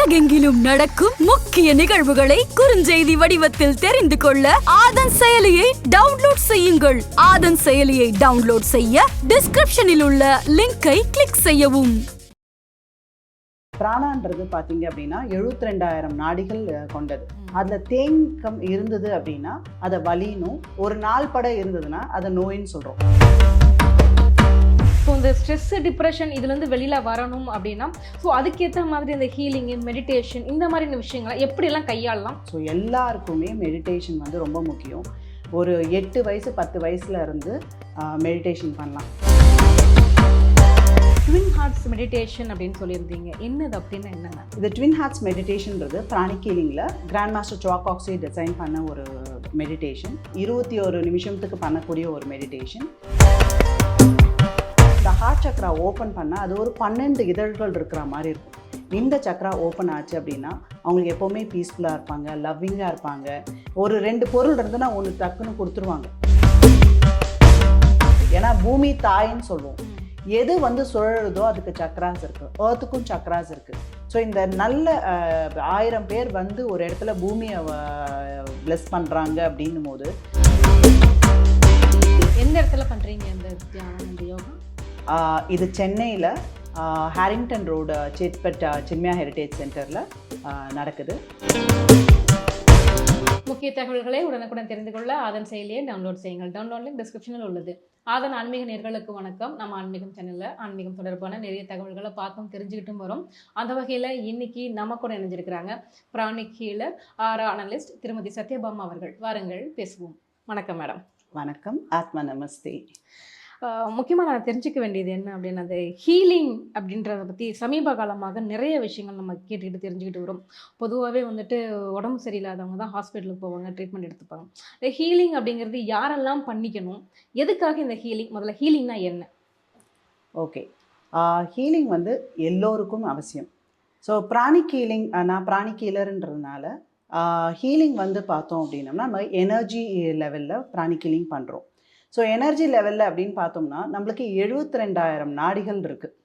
உலகெங்கிலும் நடக்கும் முக்கிய நிகழ்வுகளை குறுஞ்செய்தி வடிவத்தில் தெரிந்து கொள்ள ஆதன் செயலியை டவுன்லோட் செய்யுங்கள். ஆதன் செயலியை டவுன்லோட் செய்ய டிஸ்கிரிப்ஷனில் உள்ள லிங்கை கிளிக் செய்யவும். பிராணான்றது பார்த்தீங்க அப்படின்னா எழுபத்தி ரெண்டாயிரம் நாடிகள் கொண்டது. அதில் தேங்கம் இருந்தது அப்படின்னா அதை வலினும் ஒரு நாள் பட இருந்ததுன்னா அதை நோயின்னு சொல்கிறோம் ஸோ இந்த ஸ்ட்ரெஸ் டிப்ரெஷன் இதுலேருந்து வெளியில் வரணும் அப்படின்னா ஸோ அதுக்கேற்ற மாதிரி இந்த ஹீலிங்கு மெடிடேஷன் இந்த மாதிரியான விஷயங்களை எப்படியெல்லாம் கையாளலாம்? ஸோ எல்லாருக்குமே மெடிடேஷன் வந்து ரொம்ப முக்கியம். ஒரு எட்டு வயசு பத்து வயசுல இருந்து மெடிடேஷன் பண்ணலாம். ட்வின் ஹார்ட்ஸ் மெடிடேஷன் அப்படின்னு சொல்லியிருந்தீங்க. என்னது அப்படின்னா என்னென்ன இது ட்வின் ஹார்ட்ஸ் மெடிடேஷன்ன்றது pranic ஹீலிங்கில் grand master Choa Kok Sui design பண்ண ஒரு மெடிடேஷன் இருபத்தி ஒரு நிமிஷத்துக்கு பண்ணக்கூடிய ஒரு மெடிடேஷன் இந்த ஹார்ட் சக்ரா ஓப்பன் பண்ணால் அது ஒரு பன்னெண்டு இதழ்கள் இருக்கிற மாதிரி இருக்கும். இந்த சக்ரா ஓப்பன் ஆச்சு அப்படின்னா அவங்களுக்கு எப்போவுமே பீஸ்ஃபுல்லாக இருப்பாங்க லவ்விங்காக இருப்பாங்க. ஒரு ரெண்டு பொருள் இருந்துன்னா ஒன்று டக்குன்னு கொடுத்துருவாங்க. ஏன்னா பூமி தாயின்னு சொல்லுவோம். எது வந்து சுழறதோ அதுக்கு சக்ராஸ் இருக்கு. ஏர்த்துக்கும் சக்ராஸ் இருக்குது ஸோ இந்த நல்ல ஆயிரம் பேர் வந்து ஒரு இடத்துல பூமியை பிளஸ் பண்ணுறாங்க அப்படின்னும் போது எந்த இடத்துல பண்ணுறீங்க இந்த தியானம் இந்த யோகா? இது சென்னையில் Harrington road Chetpet Chinmaya heritage சென்டரில் நடக்குது. முக்கிய தகவல்களை உடனுக்குடன் தெரிந்து கொள்ள ஆதன் செயலியை டவுன்லோட் செய்யுங்கள். டவுன்லோட் லிங்க் டிஸ்கிரிப்ஷனில் உள்ளது. ஆதன் ஆன்மீக நேர்களுக்கு வணக்கம். நம்ம ஆன்மீகம் சேனலில் ஆன்மீகம் தொடர்பான நிறைய தகவல்களை பார்த்தும் தெரிஞ்சுக்கிட்டும் வரோம். அந்த வகையில் இன்னைக்கு நம்ம கூட இணைஞ்சிருக்கிறாங்க பிராணிக் ஹீலர் ஆரா அனலிஸ்ட் திருமதி சத்யபாமா அவர்கள். வாருங்கள் பேசுவோம். வணக்கம் மேடம் வணக்கம். ஆத்மா நமஸ்தே. முக்கியமாக நான் தெரிஞ்சுக்க வேண்டியது என்ன அப்படின்னா அந்த ஹீலிங் அப்படின்றத பற்றி சமீப காலமாக நிறைய விஷயங்கள் நம்ம கேட்டுக்கிட்டு தெரிஞ்சுக்கிட்டு வரும். பொதுவாகவே வந்துட்டு உடம்பு சரியில்லாதவங்க தான் ஹாஸ்பிட்டலுக்கு போவாங்க ட்ரீட்மெண்ட் எடுத்துப்பாங்க. இந்த ஹீலிங் அப்படிங்கிறது யாரெல்லாம் பண்ணிக்கணும்? எதுக்காக இந்த ஹீலிங் முதல்ல ஹீலிங்னா என்ன? ஓகே ஹீலிங் வந்து எல்லோருக்கும் அவசியம். ஸோ பிராணிக் ஹீலிங் நான் பிராணிக் ஹீலருன்றதுனால ஹீலிங் வந்து பார்த்தோம் அப்படின்னம்னா நம்ம எனர்ஜி லெவலில் பிராணிக் ஹீலிங் பண்ணுறோம் ஸோ எனர்ஜி லெவலில் அப்படின்னு பார்த்தோம்னா நம்மளுக்கு எழுபத்தி ரெண்டாயிரம் நாடிகள் இருக்குது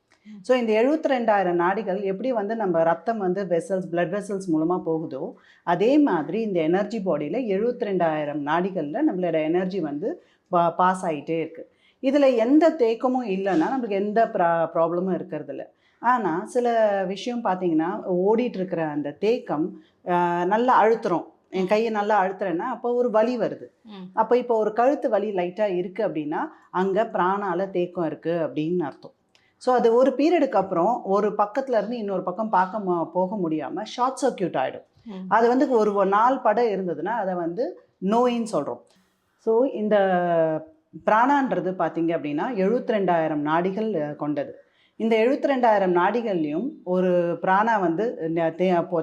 ஸோ இந்த எழுபத்தி ரெண்டாயிரம் நாடிகள் எப்படி வந்து நம்ம ரத்தம் வந்து வெசல்ஸ் பிளட் வெசல்ஸ் மூலமாக போகுதோ அதே மாதிரி இந்த எனர்ஜி பாடியில் எழுபத்தி ரெண்டாயிரம் நாடிகளில் நம்மளோட எனர்ஜி வந்து பா பாஸ் ஆகிட்டே இருக்குது இதில் எந்த தேக்கமும் இல்லைன்னா நம்மளுக்கு எந்த ப்ரா ப்ராப்ளமும் இருக்கிறது இல்லை. ஆனால் சில விஷயம் பார்த்திங்கன்னா ஓடிட்டுருக்கிற அந்த தேக்கம் நல்லா அழுத்துறோம் என் கையை நல்லா அழுத்துறேன்னா அப்போ ஒரு வலி வருது. அப்போ இப்போ ஒரு கழுத்து வலி லைட்டாக இருக்குது அப்படின்னா அங்கே பிராணால தேக்கம் இருக்குது அப்படின்னு அர்த்தம். ஸோ அது ஒரு பீரியடுக்கு அப்புறம் ஒரு பக்கத்துல இருந்து இன்னொரு பக்கம் பார்க்க போக முடியாமல் ஷார்ட் சர்க்கியூட் ஆகிடும். அது வந்து ஒரு நாள் படம் இருந்ததுன்னா அதை வந்து நோயின்னு சொல்கிறோம் ஸோ இந்த பிராணான்றது பார்த்தீங்க அப்படின்னா எழுபத்தி ரெண்டாயிரம் நாடிகள் கொண்டது. இந்த எழுபத்தி ரெண்டாயிரம் நாடிகள்லையும் ஒரு பிராணா வந்து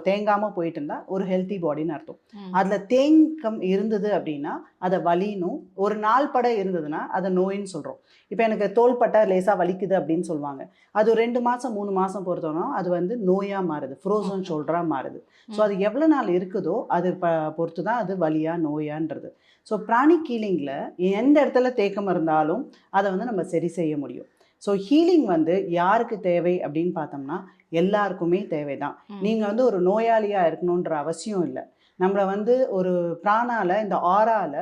தேங்காமல் போயிட்டு இருந்தா ஒரு ஹெல்த்தி பாடின்னு அர்த்தம். அதில் தேங்கம் இருந்தது அப்படின்னா அதை வலினும் ஒரு நாள் பட இருந்ததுன்னா அதை நோயின்னு சொல்கிறோம் இப்போ எனக்கு தோள்பட்டை லேசாக வலிக்குது அப்படின்னு சொல்லுவாங்க. அது ரெண்டு மாதம் மூணு மாதம் பொறுத்தோன்னா அது வந்து நோயாக மாறுது. ஃப்ரோசன் ஷோல்டராக மாறுது. ஸோ அது எவ்வளோ நாள் இருக்குதோ அது ப பொறுத்து தான் அது வலியா நோயான்றது. ஸோ பிராணி ஹீலிங்கில் எந்த இடத்துல தேக்கம் இருந்தாலும் அதை வந்து நம்ம சரி செய்ய முடியும். ஸோ ஹீலிங் வந்து யாருக்கு தேவை அப்படின்னு பார்த்தோம்னா எல்லாருக்குமே தேவை தான். நீங்கள் வந்து ஒரு நோயாளியாக இருக்கணுன்ற அவசியம் இல்லை. நம்மளை வந்து ஒரு பிராணால இந்த ஆறால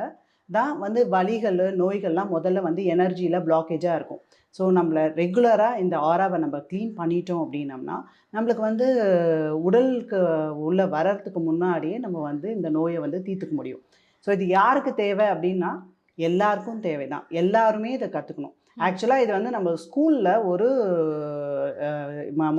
தான் வந்து வலிகள் நோய்கள்லாம் முதல்ல வந்து எனர்ஜியில் பிளாக்கேஜாக இருக்கும். ஸோ நம்மளை ரெகுலராக இந்த ஆறாவை நம்ம க்ளீன் பண்ணிட்டோம் அப்படின்னம்னா நம்மளுக்கு வந்து உடலுக்கு உள்ள வர்றதுக்கு முன்னாடியே நம்ம வந்து இந்த நோயை வந்து தீர்த்துக்க முடியும். ஸோ இது யாருக்கு தேவை அப்படின்னா எல்லாருக்கும் தேவை தான் எல்லாருமே இதை கற்றுக்கணும் ஆக்சுவலாக இது வந்து நம்ம ஸ்கூலில் ஒரு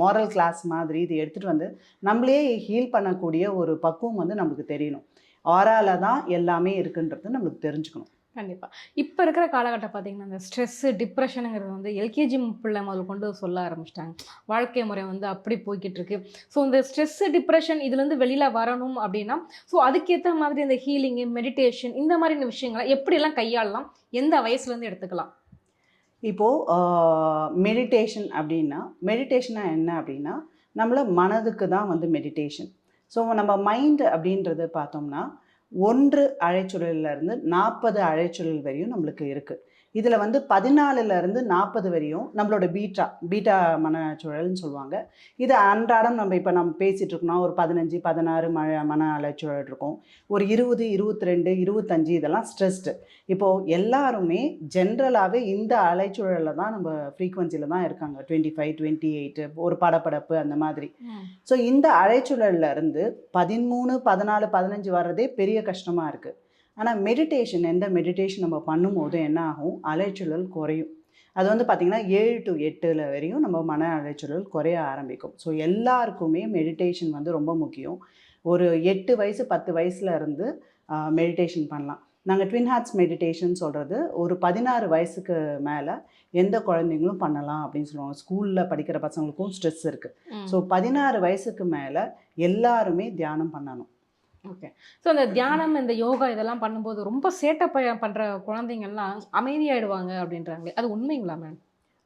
மாரல் கிளாஸ் மாதிரி இது எடுத்துகிட்டு வந்து நம்மளே ஹீல் பண்ணக்கூடிய ஒரு பக்குவம் வந்து நமக்கு தெரியணும். ஆறால தான் எல்லாமே இருக்குன்றது நம்மளுக்கு தெரிஞ்சுக்கணும். கண்டிப்பா. இப்போ இருக்கிற காலகட்டம் பார்த்தீங்கன்னா இந்த ஸ்ட்ரெஸ்ஸு டிப்ரெஷனுங்கிறது வந்து எல்கேஜி பிள்ளை முதல் கொண்டு சொல்ல ஆரம்பிச்சிட்டாங்க. வாழ்க்கை முறை வந்து அப்படி போய்கிட்டு இருக்கு. ஸோ இந்த ஸ்ட்ரெஸ்ஸு டிப்ரெஷன் இதுலேருந்து வெளியில் வரணும் அப்படின்னா ஸோ அதுக்கேற்ற மாதிரி இந்த ஹீலிங்கு மெடிடேஷன் இந்த மாதிரியான விஷயங்களை எப்படியெல்லாம் கையாளலாம்? எந்த வயசுலேருந்து எடுத்துக்கலாம்? இப்போது மெடிடேஷன் அப்படின்னா மெடிடேஷனாக என்ன அப்படின்னா நம்மளை மனதுக்கு தான் வந்து மெடிடேஷன் ஸோ நம்ம மைண்டு அப்படின்றது பார்த்தோம்னா ஒன்று அழைச்சுழல்ல இருந்து நாற்பது அழைச்சுழல் வரையும் நம்மளுக்கு இருக்குது இதில் வந்து பதினாலுல இருந்து நாற்பது வரையும் நம்மளோட பீட்டா பீட்டா மனச்சூழல்னு சொல்லுவாங்க. இது அன்றாடம் நம்ம இப்போ நம்ம பேசிகிட்டு இருக்கோம்னா ஒரு பதினஞ்சு பதினாறு ம மன அலைச்சூழல் இருக்கும். ஒரு இருபது இருபத்தி ரெண்டு இருபத்தஞ்சு இதெல்லாம் ஸ்ட்ரெஸ்டு. இப்போது எல்லாருமே ஜென்ரலாகவே இந்த அலைச்சூழலில் தான் நம்ம ஃப்ரீக்வன்சியில் தான் இருக்காங்க. டுவெண்ட்டி ஃபைவ் டுவெண்ட்டி எயிட்டு ஒரு படப்படப்பு அந்த மாதிரி. ஸோ இந்த அலைச்சூழல்ல இருந்து பதிமூணு பதினாலு பதினஞ்சு வர்றதே பெரிய கஷ்டமாக இருக்குது ஆனால் மெடிடேஷன் எந்த மெடிடேஷன் நம்ம பண்ணும்போது என்ன ஆகும் அலைச்சூழல் குறையும். அது வந்து பார்த்திங்கன்னா ஏழு டு எட்டில் வரையும் நம்ம மன அலைச்சூழல் குறைய ஆரம்பிக்கும். ஸோ எல்லாருக்குமே மெடிடேஷன் வந்து ரொம்ப முக்கியம். ஒரு எட்டு வயசு பத்து வயசுல இருந்து மெடிடேஷன் பண்ணலாம். நாங்கள் ட்வின் ஹார்ட்ஸ் மெடிடேஷன் சொல்கிறது ஒரு பதினாறு வயசுக்கு மேலே எந்த குழந்தைங்களும் பண்ணலாம் அப்படின்னு சொல்லுவாங்க. ஸ்கூலில் படிக்கிற பசங்களுக்கும் ஸ்ட்ரெஸ் இருக்குது ஸோ பதினாறு வயசுக்கு மேலே எல்லாருமே தியானம் பண்ணணும். ஓகே ஸோ இந்த தியானம் இந்த யோகா இதெல்லாம் பண்ணும்போது ரொம்ப சேட்டை ப- பண்ற குழந்தைங்கள்லாம் அமைதியாயிடுவாங்க அப்படின்றாங்களே. அது உண்மைங்களா மேம்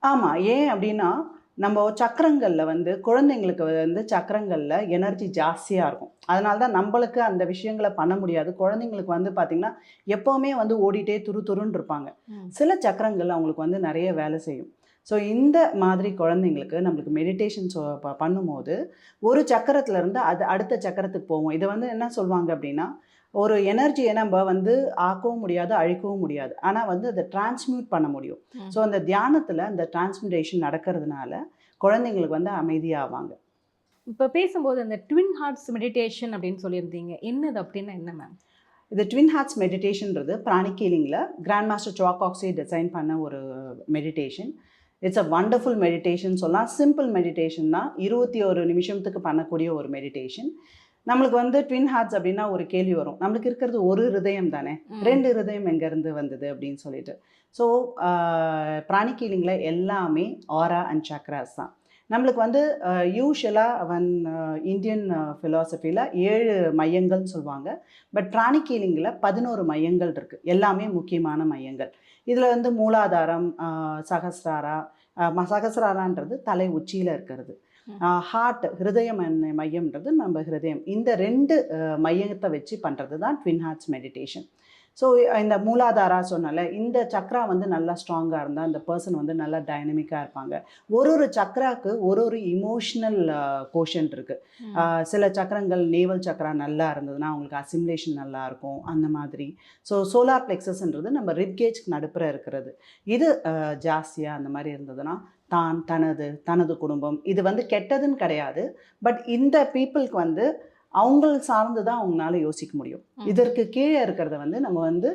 ஆமாம் ஏன் அப்படின்னா நம்ம சக்கரங்களில் வந்து குழந்தைங்களுக்கு வந்து சக்கரங்களில் எனர்ஜி ஜாஸ்தியாக இருக்கும். அதனால தான் நம்மளுக்கு அந்த விஷயங்களை பண்ண முடியாது. குழந்தைங்களுக்கு வந்து பார்த்திங்கன்னா எப்போவுமே வந்து ஓடிட்டே துரு துருன்னு இருப்பாங்க. சில சக்கரங்கள் அவங்களுக்கு வந்து நிறைய வேலை செய்யும். ஸோ இந்த மாதிரி குழந்தைங்களுக்கு நம்மளுக்கு மெடிடேஷன் பண்ணும்போது ஒரு சக்கரத்துல இருந்து அது அடுத்த சக்கரத்துக்கு போவோம் இதை வந்து என்ன சொல்லுவாங்க அப்படின்னா ஒரு எனர்ஜியை நம்ம வந்து ஆக்கவும் முடியாது அழிக்கவும் முடியாது. ஆனால் வந்து அதை டிரான்ஸ்மியூட் பண்ண முடியும். ஸோ அந்த தியானத்தில் அந்த டிரான்ஸ்மியூட்டேஷன் நடக்கிறதுனால குழந்தைங்களுக்கு வந்து அமைதியாவாங்க. இப்போ பேசும்போது அந்த ட்வின் ஹார்ட்ஸ் மெடிடேஷன் அப்படின்னு சொல்லியிருந்தீங்க. என்னது அப்படின்னா என்ன மேம் இது ட்வின் ஹார்ட்ஸ் மெடிடேஷன்றது pranic ஹீலிங்கில் grand master Choa Kok Sui design பண்ண ஒரு meditation it's a wonderful meditation சொல்லலாம் சிம்பிள் மெடிடேஷன் தான். இருபத்தி ஒரு நிமிஷத்துக்கு பண்ணக்கூடிய ஒரு மெடிடேஷன் நம்மளுக்கு வந்து ட்வின் ஹார்ட்ஸ் அப்படின்னா ஒரு கேள்வி வரும். நம்மளுக்கு இருக்கிறது ஒரு ஹிருதயம் தானே? ரெண்டு ஹிருதயம் எங்கேருந்து வந்தது அப்படின்னு சொல்லிட்டு. ஸோ பிராணிக் ஹீலிங்கில் எல்லாமே ஆரா அண்ட் சக்ராஸ் தான். நம்மளுக்கு வந்து யூஷுவலாக வன் இந்தியன் ஃபிலாசபியில் ஏழு மையங்கள்னு சொல்லுவாங்க. பட் பிராணிக் ஹீலிங்கில் பதினோரு மையங்கள் இருக்குது எல்லாமே முக்கியமான மையங்கள். இதில் வந்து மூலாதாரம் ம- சகஸ்ராரான்றது தலை உச்சியில் இருக்கிறது. ஹார்ட் ஹிருதயம் மையம்ன்றது நம்ம ஹிருதயம். இந்த ரெண்டு மையத்தை வச்சு பண்ணுறது தான் ட்வின் ஹார்ட்ஸ் மெடிடேஷன் ஸோ இந்த மூலாதாரா சொன்னல இந்த சக்ரா வந்து நல்லா ஸ்ட்ராங்காக இருந்தால் அந்த பர்சன் வந்து நல்லா டைனமிக்காக இருப்பாங்க. ஒரு ஒரு சக்ராக்கு ஒரு ஒரு இமோஷ்னல் கோஷன் இருக்குது சில சக்கரங்கள் நேவல் சக்கரா நல்லா இருந்ததுன்னா அவங்களுக்கு அசிமுலேஷன் நல்லா இருக்கும் அந்த மாதிரி. ஸோ சோலார் பிளெக்ஸஸ்ன்றது நம்ம ரிப்கேஜ்க்கு நடுப்புற இருக்கிறது. இது ஜாஸ்தியாக அந்த மாதிரி இருந்ததுன்னா தான் தனது தனது குடும்பம் இது வந்து கெட்டதுன்னு கிடையாது. பட் இந்த பீப்புளுக்கு வந்து அவங்கள சார்ந்து தான் அவங்களால யோசிக்க முடியும். இதற்கு கீழே இருக்கிறத வந்து நம்ம வந்து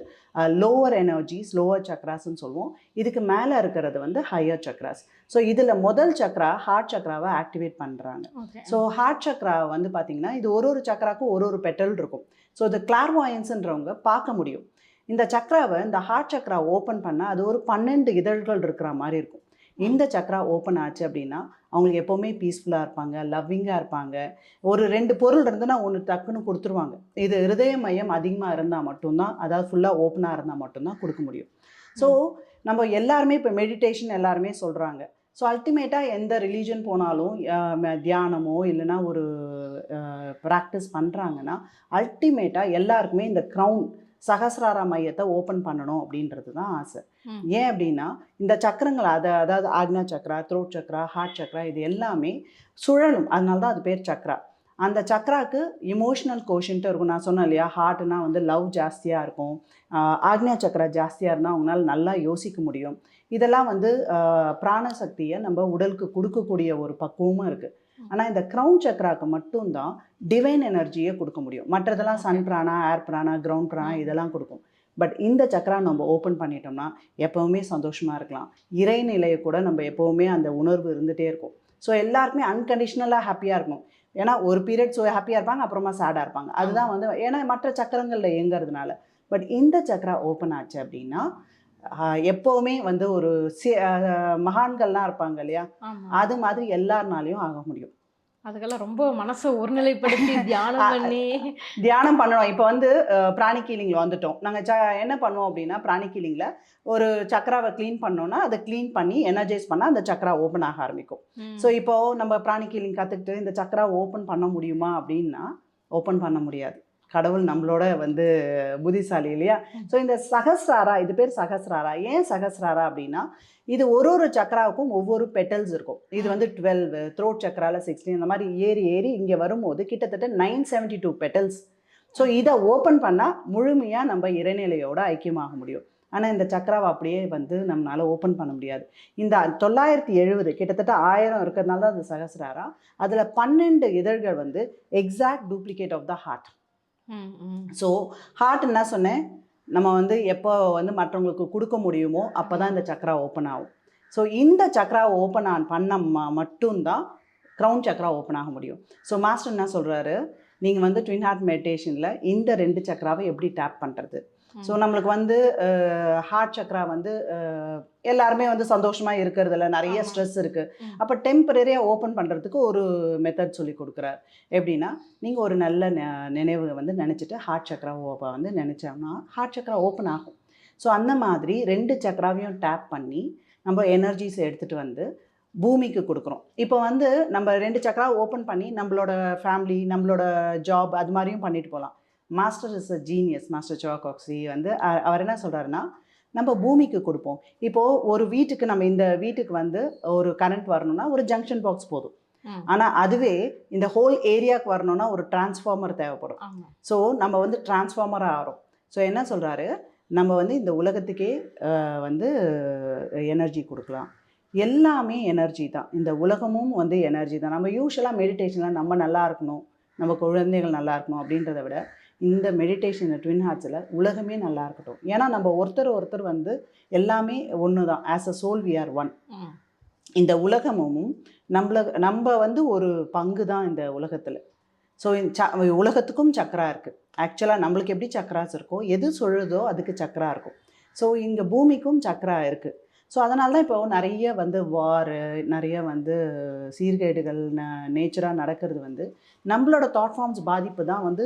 லோவர் எனர்ஜிஸ் லோவர் சக்ராஸ்ன்னு சொல்லுவோம். இதுக்கு மேலே இருக்கிறது வந்து ஹையர் சக்ராஸ் ஸோ இதில் முதல் சக்ரா ஹார்ட் சக்ராவை ஆக்டிவேட் பண்ணுறாங்க ஸோ ஹார்ட் சக்ரா வந்து பார்த்தீங்கன்னா இது ஒரு ஒரு சக்ராக்கும் ஒரு ஒரு பெட்டல் இருக்கும். ஸோ இது கிளார்வாயன்ஸ்ன்றவங்க பார்க்க முடியும். இந்த சக்ராவை இந்த ஹார்ட் சக்ரா ஓப்பன் பண்ணால் அது ஒரு பன்னெண்டு இதழ்கள் இருக்கிற மாதிரி இருக்கும். இந்த சக்கரா ஓப்பன் ஆச்சு அப்படின்னா அவங்களுக்கு எப்போவுமே பீஸ்ஃபுல்லாக இருப்பாங்க லவ்விங்காக இருப்பாங்க. ஒரு ரெண்டு பொருள் இருந்துன்னா ஒன்று டக்குன்னு கொடுத்துருவாங்க. இது ஹிருதய மையம் அதிகமாக இருந்தால் மட்டும்தான் அதாவது ஃபுல்லாக ஓப்பனாக இருந்தால் மட்டும்தான் கொடுக்க முடியும். ஸோ நம்ம எல்லாருமே இப்போ மெடிடேஷன் எல்லாருமே சொல்கிறாங்க ஸோ அல்டிமேட்டாக எந்த ரிலீஜன் போனாலும் தியானமோ இல்லைன்னா ஒரு ப்ராக்டிஸ் பண்ணுறாங்கன்னா அல்டிமேட்டாக எல்லாருக்குமே இந்த க்ரௌன் சகசிராரா மையத்தை ஓப்பன் பண்ணணும் அப்படின்றது தான் ஆசை. ஏன் அப்படின்னா இந்த சக்கரங்கள் அதை அதாவது ஆக்னா சக்ரா த்ரோட் சக்ரா ஹார்ட் சக்ரா இது எல்லாமே சுழலும். அதனால தான் அது பேர் சக்ரா அந்த சக்ராக்கு இமோஷனல் கோஷன்ட்டு இருக்கும். நான் சொன்னேன் இல்லையா ஹார்ட்னா வந்து லவ் ஜாஸ்தியாக இருக்கும். ஆக்ஞா சக்ரா ஜாஸ்தியாக இருந்தால் அவங்களால நல்லா யோசிக்க முடியும். இதெல்லாம் வந்து ஆஹ் பிராண சக்தியை நம்ம உடலுக்கு கொடுக்கக்கூடிய ஒரு பக்குவமும் இருக்குது ஆனால் இந்த க்ரௌன் சக்ராக்கு மட்டும்தான் டிவைன் எனர்ஜியை கொடுக்க முடியும். மற்றதெல்லாம் சன் பிராணா ஏர் பிராணா கிரவுண்ட் பிராணா இதெல்லாம் கொடுக்கும். பட் இந்த சக்ரா நம்ம ஓப்பன் பண்ணிட்டோம்னா எப்போவுமே சந்தோஷமாக இருக்கலாம். இறைநிலையை கூட நம்ம எப்போவுமே அந்த உணர்வு இருந்துகிட்டே இருக்கும். ஸோ எல்லாருக்குமே அன்கண்டிஷ்னலாக ஹாப்பியாக இருக்கும். ஏன்னா ஒரு பீரியட் ஸோ ஹாப்பியாக இருப்பாங்க அப்புறமா சேடாக இருப்பாங்க. அதுதான் வந்து ஏன்னா மற்ற சக்கரங்களில் இயங்குறதுனால. பட் இந்த சக்ரா ஓப்பன் ஆச்சு அப்படின்னா எப்போவுமே வந்து ஒரு மகான்கள்லாம் இருப்பாங்க இல்லையா? அது மாதிரி எல்லாருனாலையும் ஆக முடியும். அதுக்கெல்லாம் ரொம்ப மனசை ஒருநிலைப்படுத்தி தியானம் பண்ணி. தியானம் பண்ணணும். இப்போ வந்து பிராணிக் ஹீலிங்கில் வந்துட்டோம். நாங்கள் ச என்ன பண்ணுவோம் அப்படின்னா பிராணிக் ஹீலிங்கில் ஒரு சக்கராவை க்ளீன் பண்ணோன்னா அதை க்ளீன் பண்ணி எனர்ஜைஸ் பண்ணால் அந்த சக்கரா ஓப்பன் ஆக ஆரம்பிக்கும். ஸோ இப்போது நம்ம பிராணிக் ஹீலிங் கற்றுக்கிட்டு இந்த சக்கரா ஓப்பன் பண்ண முடியுமா அப்படின்னா ஓப்பன் பண்ண முடியாது. கடவுள் நம்மளோட வந்து புத்திசாலி இல்லையா? ஸோ இந்த சகஸ்ராரா இது பேர் சகஸ்ராரா ஏன் சகஸ்ராரா அப்படின்னா இது ஒரு ஒரு சக்கராவுக்கும் ஒவ்வொரு பெட்டல்ஸ் இருக்கும். இது வந்து டுவெல் த்ரோட் சக்கரால சிக்ஸ்டீன் இந்த மாதிரி ஏறி ஏறி இங்கே வரும்போது கிட்டத்தட்ட nine seventy two petals so இதை ஓப்பன் பண்ணால் முழுமையாக நம்ம இறைநிலையோட ஐக்கியமாக முடியும். ஆனால் இந்த சக்கராவை அப்படியே வந்து நம்மளால் ஓப்பன் பண்ண முடியாது. இந்த தொள்ளாயிரத்தி எழுபது கிட்டத்தட்ட ஆயிரம் இருக்கிறதுனால தான் அது சகசிராரா. அதில் பன்னெண்டு இதழ்கள் வந்து exact duplicate of the heart. So heart என்ன சொன்னேன்? நம்ம வந்து எப்போ வந்து மற்றவங்களுக்கு கொடுக்க முடியுமோ அப்போ தான் இந்த சக்கரா ஓப்பன் ஆகும். ஸோ இந்த சக்கரா ஓப்பன் ஆன் பண்ண ம மட்டும்தான் க்ரௌன் சக்கரா ஓப்பன் ஆக முடியும். ஸோ மாஸ்டர் என்ன சொல்கிறாரு நீங்கள் வந்து ட்வின் ஹார்ட் மெடிடேஷனில் இந்த ரெண்டு சக்கராவை எப்படி டேப் பண்ணுறது ஸோ நம்மளுக்கு வந்து ஹார்ட் சக்கரா வந்து எல்லாருமே வந்து சந்தோஷமாக இருக்கிறதுல நிறைய. ஸ்ட்ரெஸ் இருக்குது ம். அப்போ டெம்பரரியாக ஓப்பன் பண்ணுறதுக்கு ஒரு மெத்தட் சொல்லி கொடுக்குறார். எப்படின்னா நீங்கள் ஒரு நல்ல நினைவு வந்து நினச்சிட்டு ஹார்ட் சக்கரா ஓப்ப வந்து நினச்சோம்னா ஹார்ட் சக்கரா ஓப்பன் ஆகும். ஸோ அந்த மாதிரி ரெண்டு சக்கராவையும் டேப் பண்ணி நம்ம எனர்ஜிஸ் எடுத்துகிட்டு வந்து பூமிக்கு கொடுக்குறோம். இப்போ வந்து நம்ம ரெண்டு சக்கரா ஓப்பன் பண்ணி நம்மளோட ஃபேமிலி நம்மளோட ஜாப் அது மாதிரியும் பண்ணிட்டு போகலாம். Master is a genius master Choa Kok Sui வந்து அவர் என்ன சொல்கிறாருன்னா நம்ம பூமிக்கு கொடுப்போம். இப்போது ஒரு வீட்டுக்கு நம்ம இந்த வீட்டுக்கு வந்து ஒரு கரண்ட் வரணும்னா ஒரு ஜங்ஷன் பாக்ஸ் போதும். ஆனால் அதுவே இந்த ஹோல் ஏரியாவுக்கு வரணும்னா ஒரு டிரான்ஸ்ஃபார்மர் தேவைப்படும். ஸோ நம்ம வந்து டிரான்ஸ்ஃபார்மராக ஆகிறோம் ஸோ என்ன சொல்கிறாரு நம்ம வந்து இந்த உலகத்துக்கே வந்து எனர்ஜி கொடுக்கலாம். எல்லாமே எனர்ஜி தான். இந்த உலகமும் வந்து எனர்ஜி தான். நம்ம யூஸ்வலாக மெடிடேஷனில் நம்ம நல்லா இருக்கணும். நம்ம குழந்தைகள் நல்லா இருக்கணும் அப்படின்றத விட இந்த மெடிடேஷன் ட்வின் ஹார்ட்ஸில் உலகமே நல்லா இருக்கட்டும். ஏன்னா நம்ம ஒருத்தர் ஒருத்தர் வந்து எல்லாமே ஒன்று தான் as a soul we are one. இந்த உலகமும் நம்மள நம்ம வந்து ஒரு பங்கு தான் இந்த உலகத்தில். ஸோ ச உலகத்துக்கும் சக்கரா இருக்குது ஆக்சுவலாக நம்மளுக்கு எப்படி சக்கராஸ் இருக்கோ எது சொல்லுதோ அதுக்கு சக்கரா இருக்கும். ஸோ இங்கே பூமிக்கும் சக்கரா இருக்குது ஸோ அதனால தான் இப்போ நிறைய வந்து வார் நிறைய வந்து சீர்கேடுகள் ந நேச்சராக நடக்கிறது வந்து நம்மளோட தாட் ஃபார்ம்ஸ் பாதிப்பு தான் வந்து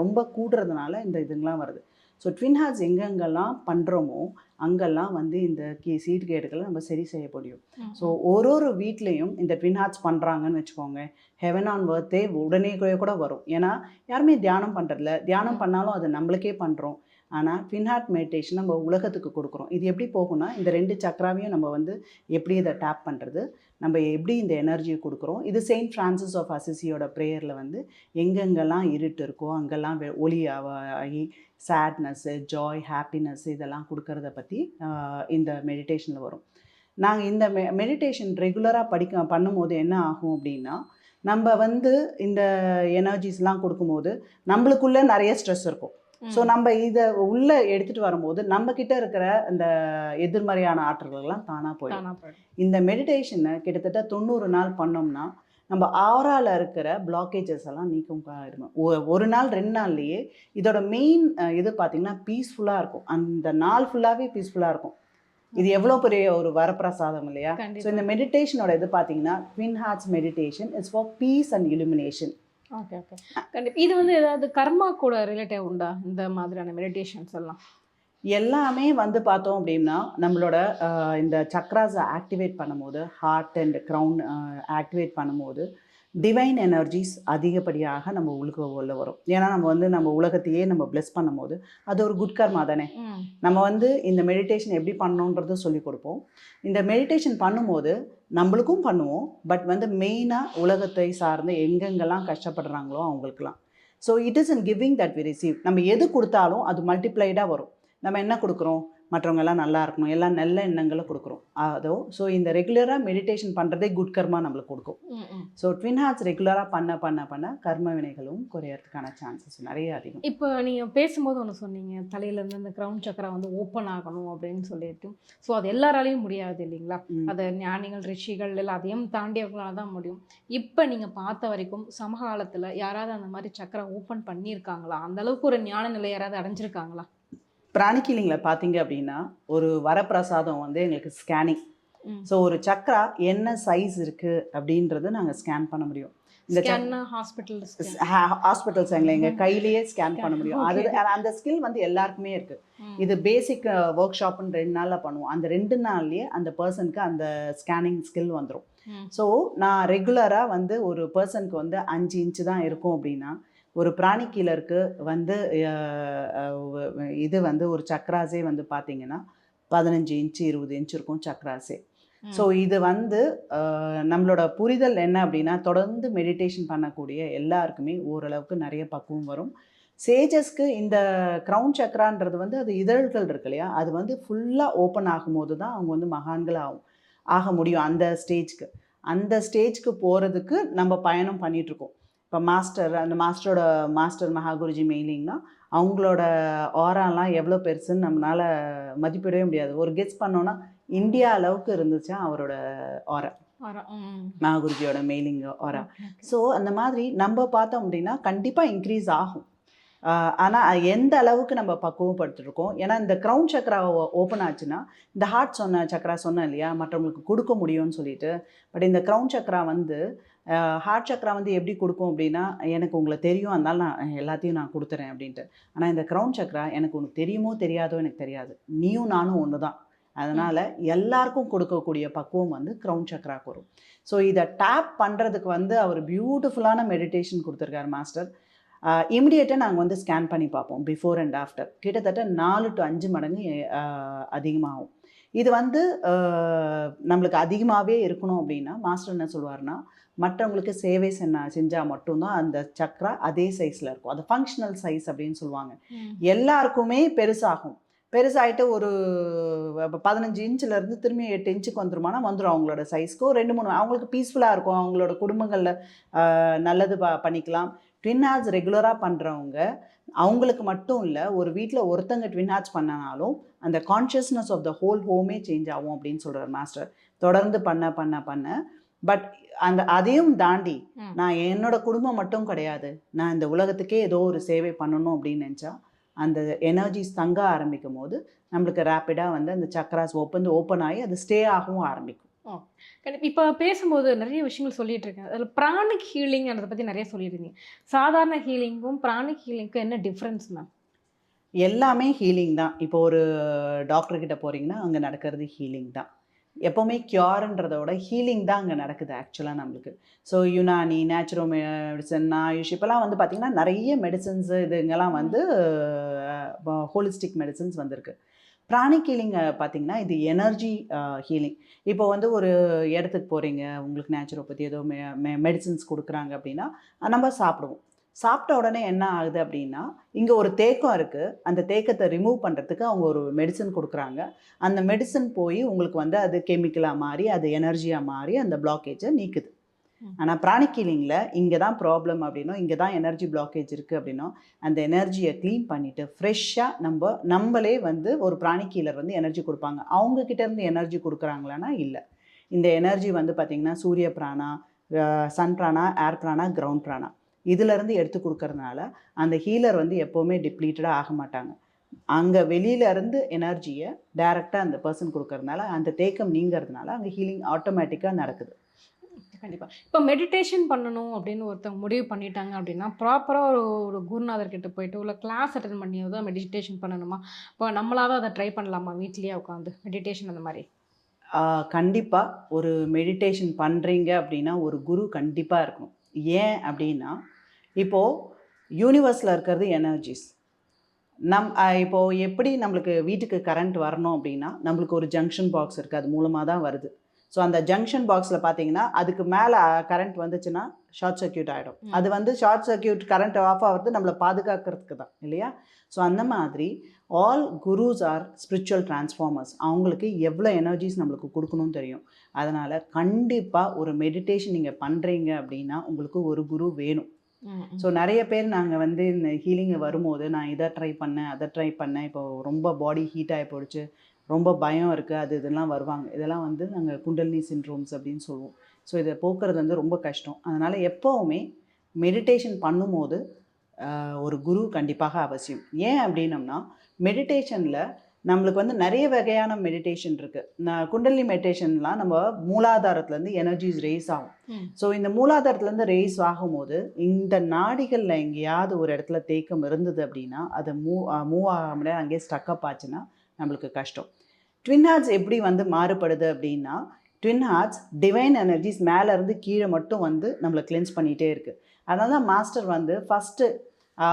ரொம்ப கூடுறதுனால இந்த இதுங்கெலாம் வருது. ஸோ ட்வின் ஹார்ட்ஸ் எங்கெங்கெல்லாம் பண்ணுறோமோ அங்கெல்லாம் வந்து இந்த கீ சீர்கேடுகளை நம்ம சரி செய்ய முடியும். ஸோ ஒரு ஒரு வீட்லேயும் இந்த ட்வின் ஹார்ட்ஸ் பண்ணுறாங்கன்னு வச்சுக்கோங்க ஹெவன் ஆன் பர்த்டே உடனே கூட கூட வரும். ஏன்னா யாருமே தியானம் பண்ணுறதில்ல தியானம் பண்ணாலும் அது நம்மளுக்கே பண்ணுறோம் ஆனால் ஃபின்ஹார்ட் மெடிடேஷன் நம்ம உலகத்துக்கு கொடுக்குறோம். இது எப்படி போகும்னா இந்த ரெண்டு சக்கராவையும் நம்ம வந்து எப்படி இதை டேப் பண்ணுறது நம்ம எப்படி இந்த எனர்ஜியை கொடுக்குறோம் இது செயின்ட் ஃப்ரான்சிஸ் ஆஃப் அசிசியோட ப்ரேயரில் வந்து எங்கெங்கெல்லாம் இருட்டு இருக்கோ அங்கெல்லாம் வெ- ஒளி ஆகி சேட்னஸ்ஸு ஜாய் ஹாப்பினஸ் இதெல்லாம் கொடுக்கறத பற்றி இந்த மெடிடேஷனில் வரும். நாங்கள் இந்த மெ மெடிடேஷன் ரெகுலராக படிக்க பண்ணும்போது என்ன ஆகும் அப்படின்னா நம்ம வந்து இந்த எனர்ஜிஸ்லாம் கொடுக்கும்போது நம்மளுக்குள்ளே நிறைய ஸ்ட்ரெஸ் இருக்கும். ஸோ நம்ம இதை உள்ளே எடுத்துகிட்டு வரும்போது நம்ம கிட்ட இருக்கிற இந்த எதிர்மறையான ஆற்றல்கள்லாம் தானாக போயிடும். தானா போயிடும். இந்த மெடிடேஷனை கிட்டத்தட்ட தொண்ணூறு நாள் பண்ணோம்னா நம்ம ஆறால இருக்கிற பிளாக்கேஜஸ் எல்லாம் நீக்கும் இருக்கும் ஒரு நாள் ரெண்டு நாள்லயே இதோட மெயின் இது பார்த்தீங்கன்னா பீஸ்ஃபுல்லாக இருக்கும். அந்த நாள் ஃபுல்லாகவே பீஸ்ஃபுல்லாக இருக்கும். இது எவ்வளோ பெரிய ஒரு வரப்பிரசாதம் இல்லையா? ஸோ இந்த மெடிடேஷனோட இது பார்த்தீங்கன்னா twin hearts meditation is for peace and illumination. Okay okay கண்டிப்பா. இது வந்து ஏதாவது கர்மா கூட ரிலேட்டிவ் உண்டா? இந்த மாதிரியான மெடிடேஷன்ஸ் எல்லாம். எல்லாமே வந்து பார்த்தோம் அப்படின்னா நம்மளோட இந்த சக்ராஸை ஆக்டிவேட் பண்ணும்போது ஹார்ட் அண்ட் க்ரௌன் ஆக்டிவேட் பண்ணும்போது டிவைன் எனர்ஜிஸ் அதிகப்படியாக நம்ம உலக உள்ள வரும். ஏன்னா நம்ம வந்து நம்ம உலகத்தையே நம்ம பிளெஸ் பண்ணும்போது அது ஒரு குட் கர்மா தானே. நம்ம வந்து இந்த மெடிடேஷன் எப்படி பண்ணணுன்றது சொல்லி கொடுப்போம். இந்த மெடிடேஷன் பண்ணும்போது நம்மளுக்கும் பண்ணுவோம். பட் வந்து மெயினாக உலகத்தை சார்ந்து எங்கெங்கெல்லாம் கஷ்டப்படுறாங்களோ அவங்களுக்குலாம் so it is in giving that we receive நம்ம எது கொடுத்தாலும் அது மல்டிப்ளைடாக வரும். நம்ம என்ன கொடுக்குறோம்? மற்றவங்க எல்லாம் நல்லா இருக்கணும். எல்லாம் நல்ல எண்ணங்களை கொடுக்குறோம். அதோ ஸோ இந்த ரெகுலராக மெடிடேஷன் பண்ணுறதே குட் கர்மா நம்மளுக்கு கொடுக்கும். ஸோ ட்வின் ஹார்ட்ஸ் ரெகுலராக பண்ண பண்ண பண்ண கர்ம வினைகளும் குறையறதுக்கான சான்சஸ் நிறைய அதிகம். இப்போ நீங்க பேசும்போது ஒன்று சொன்னீங்க. தலையில இருந்து அந்த கிரவுன் சக்கரா வந்து ஓப்பன் ஆகணும் அப்படின்னு சொல்லிட்டு. ஸோ அது எல்லாராலையும் முடியாது இல்லைங்களா. அது ஞானிகள் ரிஷிகள் எல்லாம் அதையும் தாண்டியவங்களால தான் முடியும். இப்போ நீங்க பார்த்த வரைக்கும் சமகாலத்துல யாராவது அந்த மாதிரி சக்கரா ஓப்பன் பண்ணியிருக்காங்களா? அந்த அளவுக்கு ஒரு ஞான நிலை யாராவது அடைஞ்சிருக்காங்களா? பிராணிக்கீலிங்கில் பார்த்தீங்க அப்படின்னா ஒரு வரப்பிரசாதம் வந்து எங்களுக்கு ஸ்கேனிங். ஸோ ஒரு சக்ரா என்ன சைஸ் இருக்குது அப்படின்றது நாங்கள் ஸ்கேன் பண்ண ஒரு இந்த ஸ்கேன்னா ஹாஸ்பிட்டல் ஹாஸ்பிட்டல்ஸ் எங்களை எங்கள் கையிலேயே ஸ்கேன் பண்ண முடியும். அது. அந்த ஸ்கில் வந்து எல்லாருக்குமே இருக்குது இது பேசிக் ஒர்க் ஷாப்னு ரெண்டு நாளில் பண்ணுவோம். அந்த ரெண்டு நாள்லயே அந்த பர்சனுக்கு அந்த ஸ்கேனிங் ஸ்கில் வந்துடும் ஸோ நான் ரெகுலராக வந்து ஒரு பர்சனுக்கு வந்து அஞ்சு இன்ச்சு தான் இருக்கும் அப்படின்னா ஒரு பிராணி கீழருக்கு வந்து இது வந்து ஒரு சக்ராஸே வந்து பார்த்தீங்கன்னா பதினஞ்சு இன்ச்சு இருபது இன்ச் இருக்கும் சக்ராஸே. ஸோ இது வந்து நம்மளோட புரிதல் என்ன அப்படின்னா தொடர்ந்து மெடிடேஷன் பண்ணக்கூடிய எல்லாருக்குமே ஓரளவுக்கு நிறைய பக்குவம் வரும். சேஜஸ்க்கு இந்த க்ரௌன் சக்கரான்றது வந்து அது இதழ்கள் இருக்கு இல்லையா? அது வந்து ஃபுல்லாக ஓப்பன் ஆகும்போது தான் அவங்க வந்து மகான்கள் ஆகும் ஆக முடியும் அந்த ஸ்டேஜ்க்கு அந்த ஸ்டேஜ்க்கு போகிறதுக்கு நம்ம பயணம் பண்ணிட்டு இருக்கோம். இப்போ மாஸ்டர் அந்த மாஸ்டரோட மாஸ்டர் மகாகுருஜி மெயிலிங்னா அவங்களோட ஆராலாம் எவ்வளோ பெருசுன்னு நம்மளால் மதிப்பிடவே முடியாது. ஒரு கெஸ் பண்ணோன்னா இந்தியா அளவுக்கு இருந்துச்சா அவரோட ஆரா. மகாகுருஜியோட மெயிலிங் ஆரா. ஸோ அந்த மாதிரி நம்ம பார்த்தோம் அப்படின்னா கண்டிப்பாக இன்க்ரீஸ் ஆகும். ஆனால் எந்த அளவுக்கு நம்ம பக்குவப்படுத்திருக்கோம்? ஏன்னா இந்த க்ரௌன் சக்கரா ஓப்பன் ஆச்சுன்னா இந்த ஹார்ட் சொன்ன சக்கரா சொன்னேன் இல்லையா? மற்றவங்களுக்கு கொடுக்க முடியும்னு சொல்லிட்டு. பட் இந்த க்ரௌன் சக்கரா வந்து ஹார்ட் சக்கரா வந்து எப்படி கொடுக்கும் அப்படின்னா எனக்கு உங்களை தெரியும் அதனால நான் எல்லாத்தையும் நான் கொடுத்துறேன் அப்படின்ட்டு. ஆனால் இந்த க்ரௌன் சக்கரா எனக்கு உனக்கு தெரியுமோ தெரியாதோ எனக்கு தெரியாது. நீயும் நானும் ஒன்று தான் அதனால் எல்லாருக்கும் கொடுக்கக்கூடிய பக்குவம் வந்து க்ரௌன் சக்கராக்கு வரும். ஸோ இதை டேப் பண்ணுறதுக்கு வந்து அவர் பியூட்டிஃபுல்லான மெடிடேஷன் கொடுத்துருக்காரு மாஸ்டர் இமிடியேட்டாக நாங்கள் வந்து ஸ்கேன் பண்ணி பார்ப்போம் பிஃபோர் அண்ட் ஆஃப்டர் கிட்டத்தட்ட நாலு டு அஞ்சு மடங்கு அதிகமாகும். இது வந்து நம்மளுக்கு அதிகமாகவே இருக்கணும் அப்படின்னா மாஸ்டர் என்ன சொல்லுவார்னா மற்றவங்களுக்கு சேவை செஞ்சா செஞ்சால் மட்டும்தான் அந்த சக்ரா அதே சைஸில் இருக்கும். அது ஃபங்க்ஷனல் சைஸ் அப்படின்னு சொல்லுவாங்க. எல்லாருக்குமே பெருசாகும். பெருசாயிட்டு ஒரு பதினஞ்சு இன்ச்சில் இருந்து திரும்பி எட்டு இன்ச்சுக்கு வந்துருமானா வந்துடும் அவங்களோட சைஸ்க்கு ஒரு ரெண்டு மூணு அவங்களுக்கு பீஸ்ஃபுல்லாக இருக்கும். அவங்களோட குடும்பங்களில் நல்லது ப பண்ணிக்கலாம். ட்வின் ஹார்ட்ஸ் ரெகுலராக பண்ணுறவங்க அவங்களுக்கு மட்டும் இல்லை ஒரு வீட்டில் ஒருத்தங்க ட்வின் ஹார்ட்ஸ் பண்ணனாலும் அந்த கான்ஷியஸ்னஸ் ஆஃப் த ஹோல் ஹோமே சேஞ்ச் ஆகும் அப்படின்னு சொல்கிறார் மாஸ்டர் தொடர்ந்து பண்ண பண்ண பண்ண. பட் அந்த அதையும் தாண்டி. நான் என்னோட குடும்பம் மட்டும் கிடையாது. நான் இந்த உலகத்துக்கே ஏதோ ஒரு சேவை பண்ணணும் அப்படின்னு நினச்சா அந்த எனர்ஜிஸ் தங்க ஆரம்பிக்கும் போது நம்மளுக்கு ரேப்பிடாக வந்து அந்த சக்கராஸ் ஓப்பன் ஓப்பன் ஆகி அது ஸ்டே ஆகவும் ஆரம்பிக்கும். இப்ப பேசும்போது நிறைய விஷயங்கள் சொல்லிட்டு இருக்கேன். அதில் பிராணிக் ஹீலிங்ன்றதை பத்தி நிறைய சொல்லியிருந்தீங்க சாதாரண ஹீலிங்கும் பிராணிக் ஹீலிங்க்கும் என்ன டிஃப்ரென்ஸ் மேம் எல்லாமே ஹீலிங் தான். இப்போ ஒரு டாக்டர் கிட்ட போறீங்கன்னா அங்கே நடக்கிறது ஹீலிங் தான். எப்போவுமே கியூர்ன்றதோட ஹீலிங் தான் அங்கே நடக்குது ஆக்சுவலாக நம்மளுக்கு. So Unani naturo medicine AYUSH இப்போலாம் வந்து பார்த்திங்கன்னா நிறைய மெடிசன்ஸு இதுங்கெல்லாம் வந்து ஹோலிஸ்டிக் மெடிசன்ஸ் வந்திருக்கு. பிராணிக் ஹீலிங் பார்த்தீங்கன்னா இது எனர்ஜி ஹீலிங் இப்போ வந்து ஒரு இடத்துக்கு போகிறீங்க உங்களுக்கு நேச்சுரோபதி ஏதோ மெ மெடிசன்ஸ் கொடுக்குறாங்க அப்படின்னா நம்ம சாப்பிடுவோம். சாப்பிட்ட உடனே என்ன ஆகுது அப்படின்னா இங்கே ஒரு தேக்கம் இருக்குது அந்த தேக்கத்தை ரிமூவ் பண்ணுறதுக்கு அவங்க ஒரு மெடிசன் கொடுக்குறாங்க. அந்த மெடிசன் போய் உங்களுக்கு வந்து அது கெமிக்கலாக மாறி அது எனர்ஜியாக மாறி அந்த பிளாக்கேஜை நீக்குது. ஆனால் பிராணிக் ஹீலிங்கில் இங்கே தான் ப்ராப்ளம் அப்படின்னும் இங்கே தான் எனர்ஜி பிளாக்கேஜ் இருக்குது அப்படின்னும் அந்த எனர்ஜியை க்ளீன் பண்ணிவிட்டு ஃப்ரெஷ்ஷாக நம்ம நம்மளே வந்து ஒரு பிராணிக் ஹீலர் வந்து எனர்ஜி கொடுப்பாங்க. அவங்க கிட்ட இருந்து எனர்ஜி கொடுக்குறாங்களான்னா இல்லை. இந்த எனர்ஜி வந்து பார்த்திங்கன்னா சூரிய பிராணா சன் பிராணா ஏர் பிராணா கிரவுண்ட் பிராணா. இதிலிருந்து எடுத்து கொடுக்கறதுனால அந்த ஹீலர் வந்து எப்போவுமே டிப்ளீட்டடாக ஆக மாட்டாங்க. அங்கே வெளியிலேருந்து எனர்ஜியை டைரெக்டாக அந்த பர்சன் கொடுக்கறதுனால அந்த தேக்கம் நீங்கிறதுனால அங்கே ஹீலிங் ஆட்டோமேட்டிக்காக நடக்குது. கண்டிப்பா. இப்போ மெடிடேஷன் பண்ணணும் அப்படின்னு ஒருத்தவங்க முடிவு பண்ணிட்டாங்க அப்படின்னா ப்ராப்பராக ஒரு ஒரு குருநாதர் கிட்ட போயிட்டு இல்லை கிளாஸ் அட்டன் பண்ணி தான் மெடிடேஷன் பண்ணணுமா? இப்போ நம்மளாவது அதை ட்ரை பண்ணலாமா? வீட்லயே உட்காந்து மெடிடேஷன் அந்த மாதிரி. கண்டிப்பாக ஒரு மெடிடேஷன் பண்ணுறீங்க அப்படின்னா ஒரு குரு கண்டிப்பாக இருக்கணும். ஏன் அப்படின்னா இப்போது யூனிவர்ஸில் இருக்கிறது எனர்ஜிஸ் நம் அஹ், இப்போ எப்படி நம்மளுக்கு வீட்டுக்கு கரண்ட் வரணும் அப்படின்னா நம்மளுக்கு ஒரு ஜங்ஷன் பாக்ஸ் இருக்குது அது மூலமாக தான் வருது. ஸோ அந்த ஜங்ஷன் பாக்ஸில் பார்த்தீங்கன்னா அதுக்கு மேலே கரண்ட் வந்துச்சுன்னா ஷார்ட் சர்க்யூட் ஆகிடும். அது வந்து ஷார்ட் சர்க்யூட் கரண்ட் ஆஃப் ஆகிறது நம்மளை பாதுகாக்கிறதுக்கு தான் இல்லையா? ஸோ அந்த மாதிரி all gurus are spiritual transformers அவங்களுக்கு எவ்வளோ எனர்ஜிஸ் நம்மளுக்கு கொடுக்கணும்னு தெரியும். அதனால் கண்டிப்பாக ஒரு மெடிடேஷன் நீங்கள் பண்ணுறீங்க அப்படின்னா உங்களுக்கு ஒரு குரு வேணும். ஸோ நிறைய பேர் நாங்கள் வந்து இந்த ஹீலிங் வரும்போது நான் இதை ட்ரை பண்ணேன் அதை ட்ரை பண்ணேன். இப்போ ரொம்ப பாடி ஹீட் ஆகி போயிடுச்சு. ரொம்ப பயம் இருக்குது அது இதெல்லாம் வருவாங்க. இதெல்லாம் வந்து நாங்கள் குண்டலினி சின்ட்ரோம்ஸ் அப்படின்னு சொல்லுவோம். ஸோ இதை போக்குறது வந்து ரொம்ப கஷ்டம். அதனால் எப்போவுமே மெடிடேஷன் பண்ணும்போது ஒரு குரு கண்டிப்பாக அவசியம். ஏன் அப்படின்னம்னா மெடிடேஷனில் நம்மளுக்கு வந்து நிறைய வகையான மெடிடேஷன் இருக்குது நான் குண்டலினி மெடிடேஷன்லாம் நம்ம மூலாதாரத்துலேருந்து எனர்ஜிஸ் ரேஸ் ஆகும். ஸோ இந்த மூலாதாரத்துலேருந்து ரேஸ் ஆகும்போது இந்த நாடிகளில் எங்கேயாவது ஒரு இடத்துல தேக்கம் இருந்தது அப்படின்னா அதை மூவ் மூவ் ஆக முடியாது அங்கேயே ஸ்டக்கப் ஆச்சுன்னா நம்மளுக்கு கஷ்டம். ட்வின் ஹார்ட்ஸ் எப்படி வந்து மாறுபடுது அப்படின்னா ட்வின் ஹார்ட்ஸ் டிவைன் எனர்ஜிஸ் மேலேருந்து கீழே மட்டும் வந்து நம்மளை கிளென்ஸ் பண்ணிகிட்டே இருக்குது அதனால தான் மாஸ்டர் வந்து ஃபஸ்ட்டு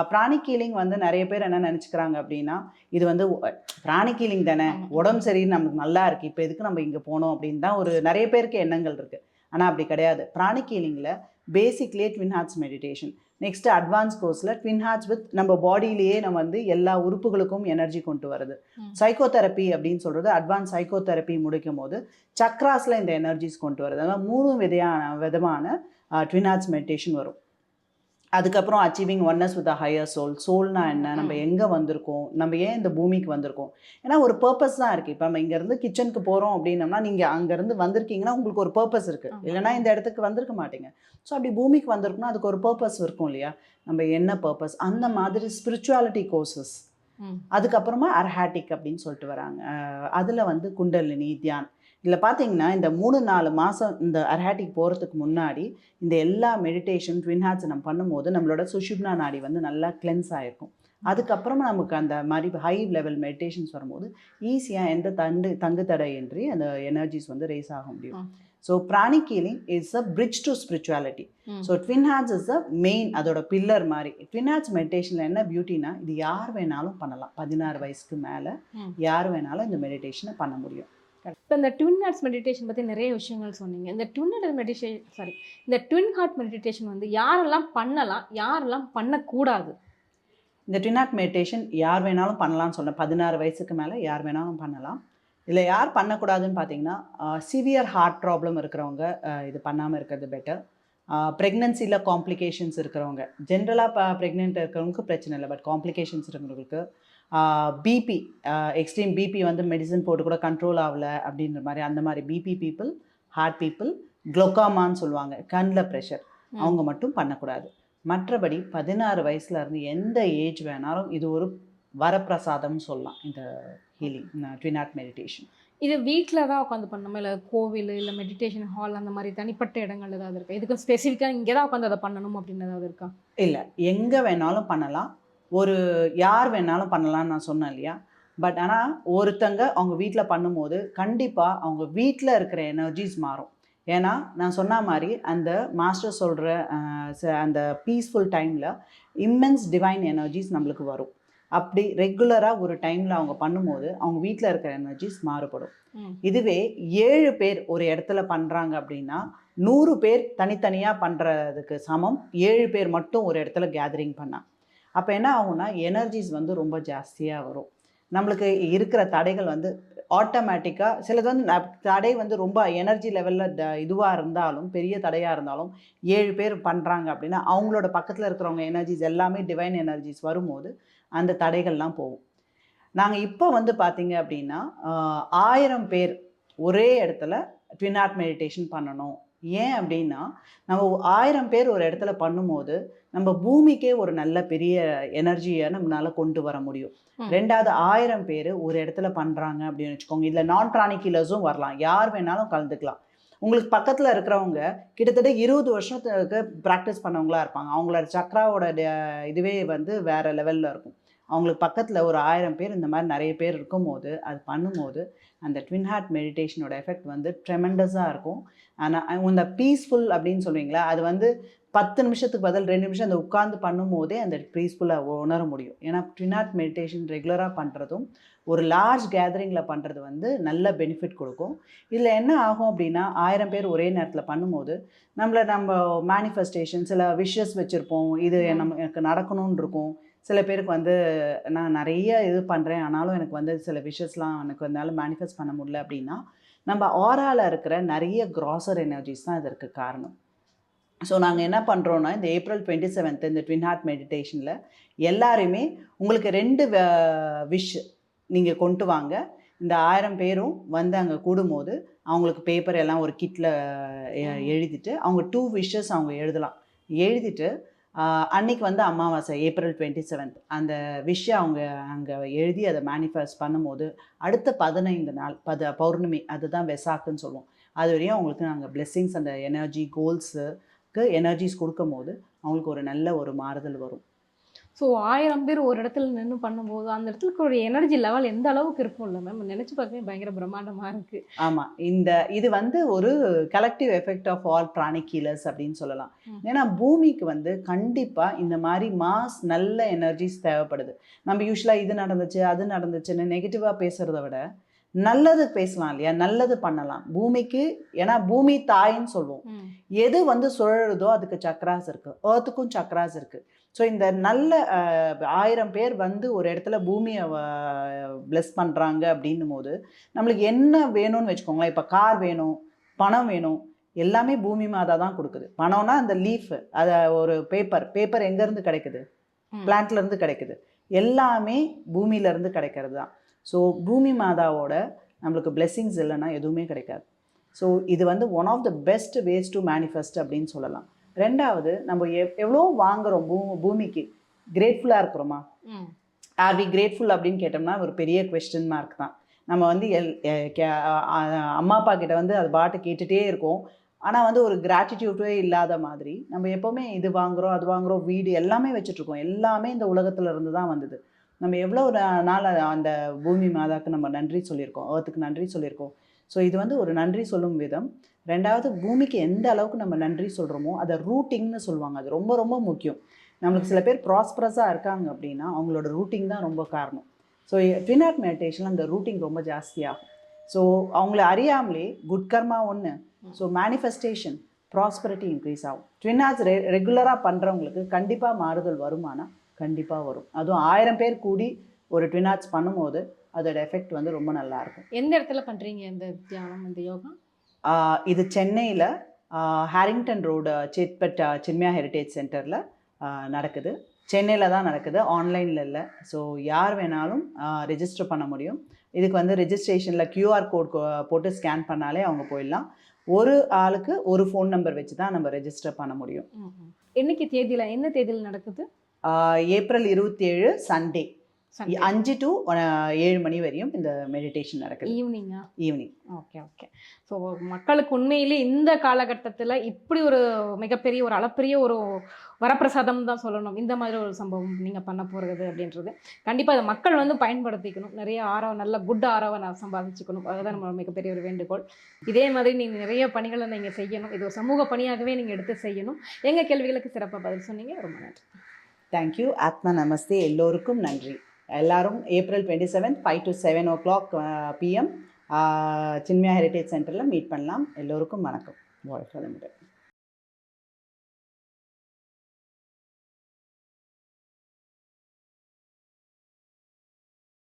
பிராணி கீலிங் வந்து நிறைய பேர் என்ன நினச்சிக்கிறாங்க அப்படின்னா இது வந்து ஒ- பிராணி கீலிங் தானே. உடம்பு சரி நமக்கு நல்லா இருக்குது இப்போ எதுக்கு நம்ம இங்கே போனோம் அப்படின்னு தான் ஒரு நிறைய பேருக்கு எண்ணங்கள் இருக்குது ஆனால் அப்படி கிடையாது. பிராணி கீலிங்கில் பேசிக்லேயே twin hearts meditation next advance கோர்ஸில் ட்வின் ஹார்ட்ஸ் வித் நம்ம பாடியிலேயே நம்ம வந்து எல்லா உறுப்புகளுக்கும் எனர்ஜி கொண்டு வருது ம். சைக்கோதெரப்பி அப்படின்னு சொல்கிறது அட்வான்ஸ் சைக்கோதெரப்பி முடிக்கும் போது சக்ராஸில் இந்த எனர்ஜிஸ் கொண்டு வருது அதாவது மூணு விதையான விதமான ட்வின் ஹார்ட்ஸ் மெடிடேஷன் வரும். அதுக்கப்புறம் achieving oneness with a higher soul சோல்னா என்ன? நம்ம எங்கே வந்திருக்கோம்? நம்ம ஏன் இந்த பூமிக்கு வந்திருக்கோம்? ஏன்னா ஒரு பர்பஸ் தான் இருக்குது இப்போ நம்ம இங்கேருந்து கிச்சனுக்கு போகிறோம் அப்படின்னம்னா நீங்கள் அங்கேருந்து வந்திருக்கீங்கன்னா உங்களுக்கு ஒரு பர்பஸ் இருக்குது. இல்லைன்னா இந்த இடத்துக்கு வந்திருக்க மாட்டீங்க. ஸோ அப்படி பூமிக்கு வந்திருக்குன்னா அதுக்கு ஒரு பர்பஸ் இருக்கும் இல்லையா? நம்ம என்ன பர்பஸ் அந்த மாதிரி ஸ்பிரிச்சுவாலிட்டி கோர்சஸ். அதுக்கப்புறமா அர்ஹாட்டிக் அப்படின்னு சொல்லிட்டு வராங்க. அதில் வந்து குண்டலினி தியான். இதில் பார்த்தீங்கன்னா இந்த மூணு நாலு மாதம் இந்த அர்ஹாட்டிக் போகிறதுக்கு முன்னாடி இந்த எல்லா மெடிடேஷன் ட்வின் ஹார்ட்ஸ் நம்ம பண்ணும்போது நம்மளோட சுஷுப்னா நாடி வந்து நல்லா கிளென்ஸ் ஆகிருக்கும் அதுக்கப்புறமா நமக்கு அந்த மாதிரி ஹை லெவல் மெடிடேஷன்ஸ் வரும்போது ஈஸியாக எந்த தண்டு தங்கு தடையின்றி அந்த எனர்ஜிஸ் வந்து ரேஸ் ஆக முடியும். So pranic கீலிங் is a bridge to spirituality. So twin hearts is the main அதோட பில்லர் மாதிரி ட்வின் ஹேட்ஸ் மெடிடேஷனில் என்ன பியூட்டினா இது யார் வேணாலும் பண்ணலாம் பதினாறு வயசுக்கு மேலே. யார் வேணாலும் இந்த மெடிடேஷனை பண்ண முடியும் இப்போ இந்த ட்வின் ஹார்ட்ஸ் மெடிடேஷன் பற்றி நிறைய விஷயங்கள் சொன்னீங்க. இந்த ட்வின் ஹார்ட் மெடிடேஷன் சாரி இந்த ட்வின் ஹார்ட் மெடிடேஷன் வந்து யாரெல்லாம் பண்ணலாம் யாரெல்லாம் பண்ணக்கூடாது? இந்த ட்வின் ஹார்ட் மெடிடேஷன் யார் வேணாலும் பண்ணலாம்னு சொன்னேன் பதினாறு வயசுக்கு மேலே யார் வேணாலும் பண்ணலாம். இல்லை யார் பண்ணக்கூடாதுன்னு பார்த்தீங்கன்னா சிவியர் ஹார்ட் ப்ராப்ளம் இருக்கிறவங்க இது பண்ணாமல் இருக்கிறது பெட்டர் ப்ரெக்னன்சியில் காம்ப்ளிகேஷன்ஸ் இருக்கிறவங்க. ஜென்ரலாக இப்போ ப்ரெக்னென்ட் இருக்கிறவங்களுக்கு பிரச்சனை இல்லை பட் காம்ப்ளிகேஷன்ஸ் இருக்கிறவங்களுக்கு பிபி எக்ஸ்ட்ரீம் பிபி வந்து மெடிசன் போட்டு கூட கண்ட்ரோல் ஆகலை அப்படின்ற மாதிரி அந்த மாதிரி பிபி பீப்புள் ஹார்ட் பீப்புள் குளோக்காமான்னு சொல்லுவாங்க. கண்ணில் ப்ரெஷர். அவங்க மட்டும் பண்ணக்கூடாது. மற்றபடி பதினாறு வயசுல இருந்து எந்த ஏஜ் வேணாலும் இது ஒரு வரப்பிரசாதம்னு சொல்லலாம் இந்த ஹீலிங் ட்வின் ஆர்ட் மெடிடேஷன் இது வீட்டில் தான் உட்காந்து பண்ணணுமா. இல்லை கோவில் இல்லை மெடிடேஷன் ஹால் அந்த மாதிரி தனிப்பட்ட இடங்கள் ஏதாவது இருக்கா? இதுக்கு ஸ்பெசிஃபிக்காக இங்கே தான் உட்காந்து அதை பண்ணணும் அப்படின்னு ஏதாவது இருக்கா? இல்லை எங்கே வேணாலும் பண்ணலாம். ஒரு யார் வேணாலும் பண்ணலாம்னு நான் சொன்னேன் இல்லையா? பட் ஆனால் ஒருத்தங்க அவங்க வீட்டில் பண்ணும்போது கண்டிப்பாக அவங்க வீட்டில் இருக்கிற எனர்ஜிஸ் மாறும். ஏன்னா நான் சொன்ன மாதிரி அந்த மாஸ்டர் சொல்கிற அந்த பீஸ்ஃபுல் டைமில் இம்மென்ஸ் டிவைன் எனர்ஜிஸ் நம்மளுக்கு வரும். அப்படி ரெகுலராக ஒரு டைமில் அவங்க பண்ணும்போது அவங்க வீட்டில் இருக்கிற எனர்ஜிஸ் மாறுபடும். இதுவே ஏழு பேர் ஒரு இடத்துல பண்ணுறாங்க அப்படின்னா நூறு பேர் தனித்தனியாக பண்ணுறதுக்கு சமம். ஏழு பேர் மட்டும் ஒரு இடத்துல கேதரிங் பண்ணா. அப்போ என்ன ஆகும்னா எனர்ஜிஸ் வந்து ரொம்ப ஜாஸ்தியாக வரும். நம்மளுக்கு இருக்கிற தடைகள் வந்து ஆட்டோமேட்டிக்காக சிலது வந்து தடை வந்து ரொம்ப எனர்ஜி லெவலில் த இதுவாக இருந்தாலும் பெரிய தடையாக இருந்தாலும் ஏழு பேர் பண்ணுறாங்க அப்படின்னா அவங்களோட பக்கத்தில் இருக்கிறவங்க எனர்ஜிஸ் எல்லாமே டிவைன் எனர்ஜிஸ் வரும்போது அந்த தடைகள்லாம் போகும். நாங்கள் இப்போ வந்து பார்த்தீங்க அப்படின்னா ஆயிரம் பேர் ஒரே இடத்துல ட்வின் ஆர்ட் மெடிடேஷன் பண்ணணும். ஏன் அப்படின்னா நம்ம ஆயிரம் பேர் ஒரு இடத்துல பண்ணும்போது நம்ம பூமிக்கே ஒரு நல்ல பெரிய எனர்ஜியை நம்மளால கொண்டு வர முடியும். ரெண்டாவது ஆயிரம் பேர் ஒரு இடத்துல பண்ணுறாங்க அப்படின்னு வச்சுக்கோங்க. இதில் நான் பிராணிக் ஹீலர்ஸும் வரலாம். யார் வேணாலும் கலந்துக்கலாம். உங்களுக்கு பக்கத்தில் இருக்கிறவங்க கிட்டத்தட்ட இருபது வருஷத்துக்கு ப்ராக்டிஸ் பண்ணவங்களா இருப்பாங்க. அவங்களோட சக்ராவோட ட- இதுவே வந்து வேற லெவலில் இருக்கும். அவங்களுக்கு பக்கத்தில் ஒரு ஆயிரம் பேர் இந்த மாதிரி நிறைய பேர் இருக்கும்போது அது பண்ணும்போது அந்த ட்வின் ஹார்ட் மெடிடேஷனோட எஃபெக்ட் வந்து ட்ரெமெண்டஸாக இருக்கும். ஆனால் இந்த பீஸ்ஃபுல் அப்படின்னு சொல்லுவீங்களா அது வந்து பத்து நிமிஷத்துக்கு பதில் ரெண்டு நிமிஷம் அந்த உட்கார்ந்து பண்ணும்போதே அந்த பீஸ்ஃபுல்லாக உணர முடியும். ஏன்னா ட்வின் ஹார்ட் மெடிடேஷன் ரெகுலராக பண்ணுறதும் ஒரு லார்ஜ் கேதரிங்கில் பண்ணுறது வந்து நல்ல பெனிஃபிட் கொடுக்கும். இதில் என்ன ஆகும் அப்படின்னா ஆயிரம் பேர் ஒரே நேரத்தில் பண்ணும்போது நம்மளை நம்ம மேனிஃபெஸ்டேஷன் சில விஷஸ் வச்சுருப்போம். இது. நம்ம எனக்கு நடக்கணும்னு இருக்கும். சில பேருக்கு வந்து நான் நிறைய இது பண்ணுறேன் ஆனாலும் எனக்கு வந்து சில விஷஸ்லாம் எனக்கு வந்தால மேனிஃபெஸ்ட் பண்ண முடியல அப்படின்னா நம்ம ஆரால இருக்கிற நிறைய கிராசர் எனர்ஜிஸ் தான் இதற்கு காரணம். ஸோ நாங்கள் என்ன பண்ணுறோன்னா இந்த ஏப்ரல் டுவெண்ட்டி செவன்த் இந்த ட்வின் ஹார்ட் மெடிடேஷனில் எல்லாருமே உங்களுக்கு ரெண்டு விஷ் நீங்கள் கொண்டு வாங்க. இந்த ஆயிரம் பேரும் வந்து அங்கே கூடும்போது அவங்களுக்கு பேப்பர் எல்லாம் ஒரு கிட்டில் எழுதிட்டு அவங்க டூ விஷஸ் அவங்க எழுதலாம். எழுதிட்டு அன்னைக்கு வந்து அமாவாசை ஏப்ரல் டுவெண்ட்டி செவன்த் அந்த விஷ் அவங்க அங்கே எழுதி அதை மேனிஃபெஸ்ட் பண்ணும்போது அடுத்த பதினைந்து நாள் பத பௌர்ணமி அதுதான் வெசாக்குன்னு சொல்லுவோம். அது வரையும் அவங்களுக்கு நாங்கள் blessings அந்த எனர்ஜி கோல்ஸுக்கு எனர்ஜிஸ் கொடுக்கும் போது அவங்களுக்கு ஒரு நல்ல ஒரு மாறுதல் வரும். ஸோ ஆயிரம் பேர் ஒரு இடத்துல நின்று பண்ணும்போது அந்த இடத்துல ஒரு எனர்ஜி லெவல் எந்த அளவுக்கு இருக்கும்ல மேம் நினைச்சு பார்க்கவே பயங்கர பிரம்மாண்டமா இருக்கு. ஆமாம் இந்த இது வந்து ஒரு collective effect of all pranic healers அப்படின்னு சொல்லலாம். ஏன்னா பூமிக்கு வந்து கண்டிப்பாக இந்த மாதிரி மாஸ் நல்ல எனர்ஜிஸ் தேவைப்படுது. நம்ம யூஸ்வலாக இது நடந்துச்சு அது நடந்துச்சுன்னு நெகட்டிவாக பேசுகிறத விட நல்லது பேசலாம் இல்லையா? நல்லது பண்ணலாம். பூமிக்கு ஏன்னா பூமி தாயின்னு சொல்லுவோம். எது வந்து சுழலுதோ அதுக்கு சக்ராஸ் இருக்கு. ஏர்த்துக்கும் சக்ராஸ் இருக்கு. ஸோ இந்த நல்ல ஆயிரம் பேர் வந்து ஒரு இடத்துல பூமியை பிளஸ் பண்ணுறாங்க அப்படின்னும் போது நம்மளுக்கு என்ன வேணும்னு வச்சுக்கோங்களேன். இப்போ கார் வேணும் பணம் வேணும் எல்லாமே பூமி மாதா தான் கொடுக்குது. பணம்னா அந்த லீஃப் அதை ஒரு பேப்பர் பேப்பர் எங்கேருந்து கிடைக்குது? ம். பிளான்ட்ல இருந்து கிடைக்குது. எல்லாமே பூமியில இருந்து கிடைக்கிறது தான் ஸோ பூமி மாதாவோட நம்மளுக்கு பிளெஸ்ஸிங்ஸ் இல்லைன்னா எதுவுமே கிடைக்காது. ஸோ இது வந்து one of the best ways to manifest அப்படின்னு சொல்லலாம். ரெண்டாவது நம்ம எவ் எவ்வளோ வாங்குறோம் பூ பூமிக்கு? கிரேட்ஃபுல்லாக இருக்கிறோமா. ஆர் வி கிரேட்ஃபுல் அப்படின்னு கேட்டோம்னா ஒரு பெரிய கொஸ்டின் மார்க் தான். நம்ம வந்து எல் அம்மா அப்பா கிட்ட வந்து அது பாட்டு கேட்டுகிட்டே இருக்கோம். ஆனால் வந்து ஒரு கிராட்டிடியூட்டே இல்லாத மாதிரி நம்ம எப்போவுமே இது வாங்குறோம் அது வாங்குறோம் வீடு எல்லாமே வச்சுட்ருக்கோம் எல்லாமே இந்த உலகத்துல இருந்து தான் வந்தது. நம்ம எவ்வளோ ஒரு நாள் அந்த பூமி மாதாவுக்கு நம்ம நன்றி சொல்லியிருக்கோம் ஏர்த்துக்கு நன்றி சொல்லியிருக்கோம். ஸோ இது வந்து ஒரு நன்றி சொல்லும் விதம். ரெண்டாவது பூமிக்கு எந்த அளவுக்கு நம்ம நன்றி சொல்கிறோமோ அதை ரூட்டிங்னு சொல்லுவாங்க. அது ரொம்ப ரொம்ப முக்கியம். நம்மளுக்கு சில பேர் ப்ராஸ்பரஸாக இருக்காங்க அப்படின்னா அவங்களோட ரூட்டிங் தான் ரொம்ப காரணம். ஸோ ட்வினாட் மெடிடேஷனில் அந்த ரூட்டிங் ரொம்ப ஜாஸ்தியாகும். ஸோ அவங்கள அறியாமலே குட் கர்மா ஒன்று ஸோ மேனிஃபெஸ்டேஷன் ப்ராஸ்பரிட்டி இன்க்ரீஸ் ஆகும். ட்வினாட்ஸ் ரெ ரெகுலராக பண்ணுறவங்களுக்கு கண்டிப்பாக மாறுதல் வருமானா கண்டிப்பாக வரும். அதுவும் ஆயிரம் பேர் கூடி ஒரு ட்வினாட்ஸ் பண்ணும்போது அதோட எஃபெக்ட் வந்து ரொம்ப நல்லா இருக்கும். எந்த இடத்துல பண்றீங்க இந்த தியானம் இந்த யோகா? இது சென்னையில் Harrington road Chetpet Chinmaya heritage சென்டரில் நடக்குது. சென்னையில் தான் நடக்குது. ஆன்லைனில் இல்லை. ஸோ யார் வேணாலும் ரெஜிஸ்டர் பண்ண முடியும். இதுக்கு வந்து ரெஜிஸ்ட்ரேஷனில் கியூஆர் கோட் போட்டு ஸ்கேன் பண்ணாலே அவங்க போயிடலாம். ஒரு ஆளுக்கு ஒரு ஃபோன் நம்பர் வச்சு தான் நம்ம ரெஜிஸ்டர் பண்ண முடியும். என்னைக்கு தேதியில என்ன தேதியில் நடக்குது? ஏப்ரல் இருபத்தி ஏழு சண்டே. அஞ்சு டு ஏழு மணி வரையும் இந்த மெடிடேஷன் நடக்குது. ஈவினிங்கா ஈவினிங் ஓகே ஓகே ஸோ மக்களுக்கு உண்மையிலே இந்த காலகட்டத்தில் இப்படி ஒரு மிகப்பெரிய ஒரு அளப்பரிய ஒரு வரப்பிரசாதம் தான் சொல்லணும். இந்த மாதிரி ஒரு சம்பவம் நீங்கள் பண்ண போகிறது அப்படின்றது. கண்டிப்பாக அதை மக்கள் வந்து பயன்படுத்திக்கணும். நிறைய ஆரவ நல்ல குட் ஆரவை நான் சம்பாதிச்சுக்கணும். அதுதான் நம்ம மிகப்பெரிய ஒரு வேண்டுகோள். இதே மாதிரி நீங்கள் நிறைய பணிகளை நீங்கள் செய்யணும். இது ஒரு சமூக பணியாகவே நீங்கள் எடுத்து செய்யணும். எங்கள் கேள்விகளுக்கு சிறப்பாக பதில் சொன்னீங்க. ரொம்ப நன்றி. தேங்க்யூ ஆத்மா நமஸ்தே. எல்லோருக்கும் நன்றி. எல்லாரும் April twenty seven five to seven o'clock PM Chinmaya heritage சென்டரில் மீட் பண்ணலாம். எல்லோருக்கும் வணக்கம். வாழ்க்கை